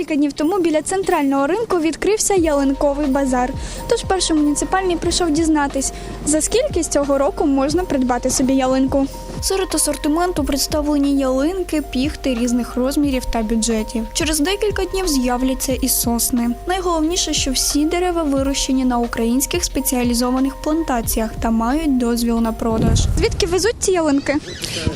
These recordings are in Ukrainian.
Декілька днів тому біля центрального ринку відкрився ялинковий базар. Тож перший муніципальний прийшов дізнатись, за скільки з цього року можна придбати собі ялинку. Серед асортименту представлені ялинки, піхти різних розмірів та бюджетів. Через декілька днів з'являться і сосни. Найголовніше, що всі дерева вирощені на українських спеціалізованих плантаціях та мають дозвіл на продаж. Звідки везуть ці ялинки?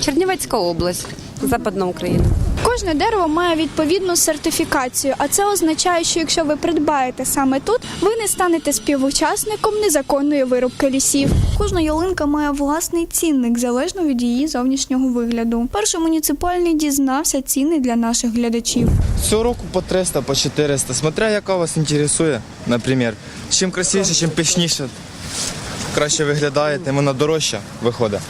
Чернівецька область, Западна Україна. Кожне дерево має відповідну сертифікацію, а це означає, що якщо ви придбаєте саме тут, ви не станете співучасником незаконної вирубки лісів. Кожна ялинка має власний цінник залежно від її зовнішнього вигляду. Перший муніципальний дізнався ціни для наших глядачів. Цього року по 300, по 400, смотря яка вас інтересує, наприклад. Чим красивіше, чим пишніше, краще виглядає, тим вона дорожча виходить.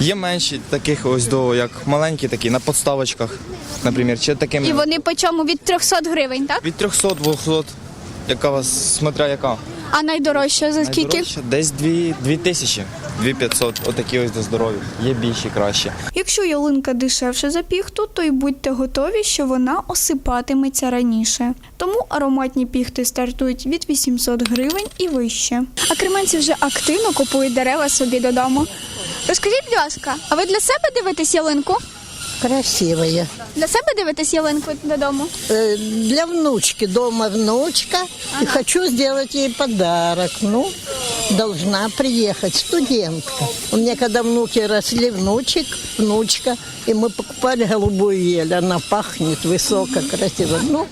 Є менші таких ось до, як маленькі такі, на подставочках, наприклад, чи такими І вони по чому від 300 гривень, так? від 300-200, яка вас, смотря яка. А найдорожча за скільки? Найдорожча Десь 2, 2 тисячі, 2500, отакі ось до здоров'я. Є більші, кращі. Якщо ялинка дешевше за піхту, то й будьте готові, що вона осипатиметься раніше. Тому ароматні піхти стартують від 800 гривень і вище. А кременці вже активно купують дерева собі додому. Розкажіть, будь ласка, а ви для себе дивитесь ялинку? Красивая. Для себе дивитесь ялинку додому? Э, Для внучки. Дома внучка. И хочу сделать ей подарок. Ну, должна приехать студентка. У меня когда внуки росли, внучек, внучка, и мы покупали голубую ель. Она пахнет высоко, красиво. Ну,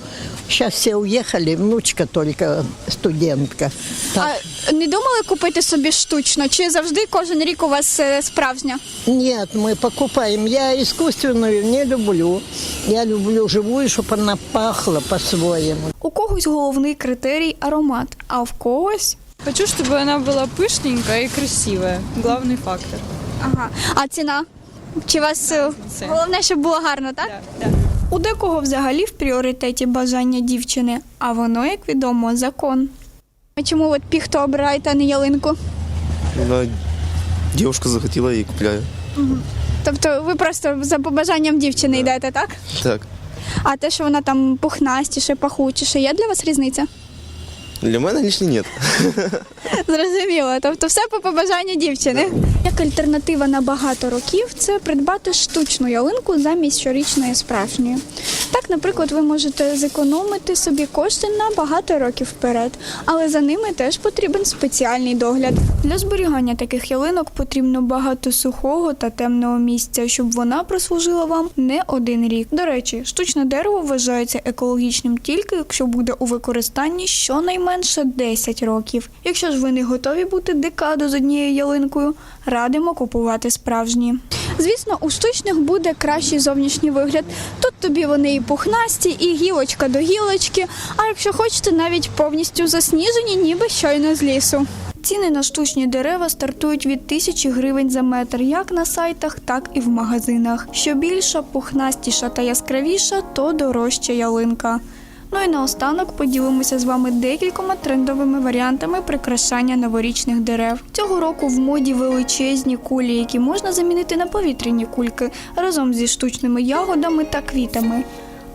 сейчас все уехали, внучка только студентка. Так. А не думали купити собі штучно? Чи завжди кожен рік у вас е, справжня? Нет, мы покупаем. Я искусственную не люблю. Я люблю живую, чтобы она пахла по-своему. У когось головний критерій аромат, а в когось. Хочу, чтобы она была пышненькая и красивая. Главный фактор. Ага. А ціна? Чи вас е, Це. головне, щоб було гарно, так? Да, да. У декого взагалі в пріоритеті бажання дівчини, а воно, як відомо, закон. А чому от піхту обираєте, а не ялинку? Вона девушка захотіла і купляю. Тобто ви просто за побажанням дівчини йдете, так? Так. А те, що вона там пухнастіше, пахучіше, є для вас різниця? Для мене лично нет. Зрозуміло. Тобто все по побажанню дівчини. Як альтернатива на багато років це придбати штучну ялинку замість щорічної справжньої. Так, наприклад, ви можете зекономити собі кошти на багато років вперед, але за ними теж потрібен спеціальний догляд. Для зберігання таких ялинок потрібно багато сухого та темного місця, щоб вона прослужила вам не один рік. До речі, штучне дерево вважається екологічним тільки якщо буде у використанні щонайменше 10 років. Якщо ж ви не готові бути декаду з однією ялинкою, радимо купувати справжні. Звісно, у штучних буде кращий зовнішній вигляд. Тут тобі вони і пухнасті, і гілочка до гілочки. А якщо хочете, навіть повністю засніжені, ніби щойно з лісу. Ціни на штучні дерева стартують від тисячі гривень за метр, як на сайтах, так і в магазинах. Що більша, пухнастіша та яскравіша, то дорожча ялинка. Ну і наостанок поділимося з вами декількома трендовими варіантами прикрашання новорічних дерев. Цього року в моді величезні кулі, які можна замінити на повітряні кульки разом зі штучними ягодами та квітами.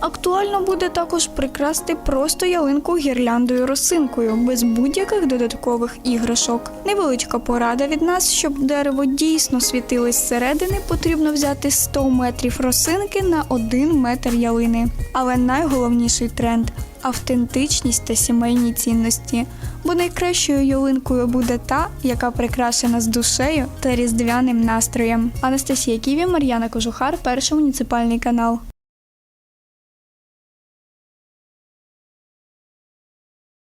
Актуально буде також прикрасти просто ялинку гірляндою росинкою без будь-яких додаткових іграшок. Невеличка порада від нас, щоб дерево дійсно світилось зсередини, потрібно взяти 100 метрів росинки на 1 метр ялини. Але найголовніший тренд автентичність та сімейні цінності. Бо найкращою ялинкою буде та, яка прикрашена з душею та різдвяним настроєм. Анастасія Ківі, Мар'яна Кожухар, перший муніципальний канал.